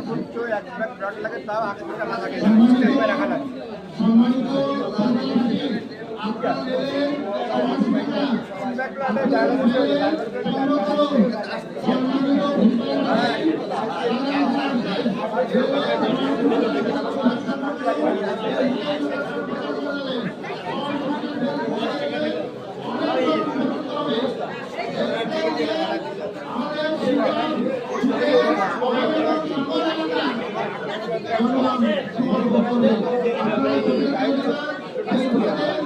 সর্বোচ্চ এক লাগে তাও আগে থেকে না লাগে রাখা সম্মানিত ছাত্রছাত্রী, আপনাদের ব্যাগ ব্লাডে ডায়ালিসিস হয়ে যায়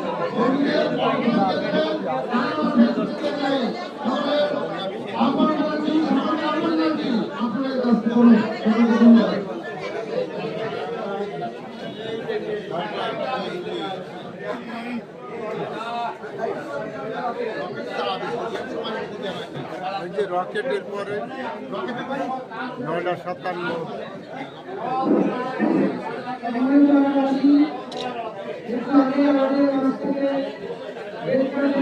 ওই যে রকেটের পরে নয়টা সাতান্ন। এরপরে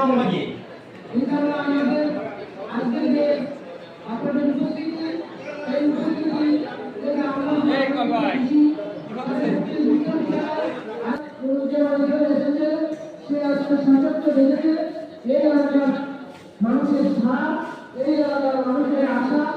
আজকে মানুষের সাথ এই মানুষের আশা